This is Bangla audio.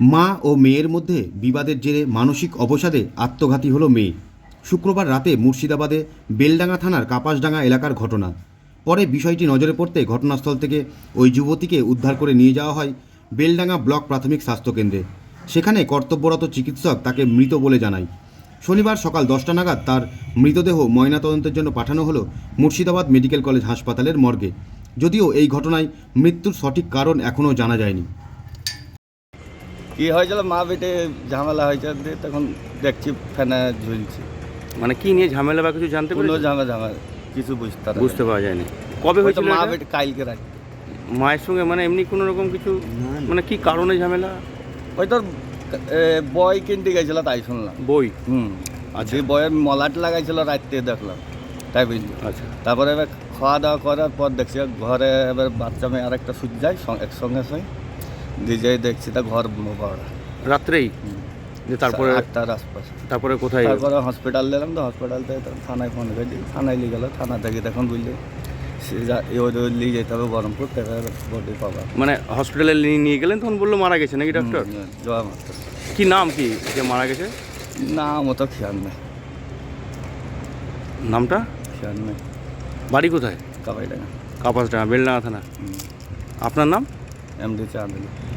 মা ও মেয়ের মধ্যে বিবাদের জেরে মানসিক অবসাদে আত্মঘাতী হলো মেয়ে। শুক্রবার রাতে মুর্শিদাবাদে বেলডাঙ্গা থানার কাপাসডাঙ্গা এলাকার ঘটনা। পরে বিষয়টি নজরে পড়তে ঘটনাস্থল থেকে ওই যুবতীকে উদ্ধার করে নিয়ে যাওয়া হয় বেলডাঙ্গা ব্লক প্রাথমিক স্বাস্থ্যকেন্দ্রে সেখানে কর্তব্যরত চিকিৎসক তাকে মৃত বলে জানায়। শনিবার সকাল দশটা নাগাদ তার মৃতদেহ ময়নাতদন্তের জন্য পাঠানো হলো মুর্শিদাবাদ মেডিকেল কলেজ হাসপাতালের মর্গে। যদিও এই ঘটনায় মৃত্যুর সঠিক কারণ এখনও জানা যায়নি। কি হয়েছিল? মা বেটে ঝামেলা হয়েছে দিয়ে তখন দেখছি ফ্যানে ঝুলছি। মানে কি নিয়ে ঝামেলা বা কিছু জানতে কোনো ঝামেলা ঝামেলা কিছু বুঝতে পারে বুঝতে পারা যায়নি। কবে হয়েছিল মা বেটে কালকে রাখ মায়ের সঙ্গে মানে এমনি কোনো রকম কিছু? মানে কি কারণে ঝামেলা? ওই তোর বই কিনতে গেছিল তাই শুনলাম। বই? হুম। আর যে বইয়ের মলাট লাগাইছিল রাত্রে দেখলাম তাই বুঝলি। আচ্ছা। তারপরে এবার খাওয়া দাওয়া করার পর দেখছি ঘরে এবার বাচ্চা মেয়ে আরেকটা সুচ যায় একসঙ্গে সঙ্গে। দিয়ে যাই দেখছি তা ঘর বড় রাত্রেই? যে তারপরে আটটার আশপাশে। তারপরে কোথায়? তারপরে হসপিটাল দিলাম তো হসপিটাল থেকে থানায় ফোন করে। দিই থানায় নিয়ে গেলো থানা থেকে তখন বুঝলি নিয়ে যেতে হবে বহরমপুর থেকে বডি পাবা। মানে হসপিটালে নিয়ে- নিয়ে গেলেন তখন বলল মারা গেছে নাকি ডক্টর জয়া মাত্র। কি নাম কি যে মারা গেছে? না মতো খেয়াল নেই। নামটা? খেয়াল নেই। বাড়ি কোথায়? কাবাই ডাঙা কাপাসডাঙ্গা বেলডাঙ্গা থানা। আপনার নাম? এমডি চাঁদলি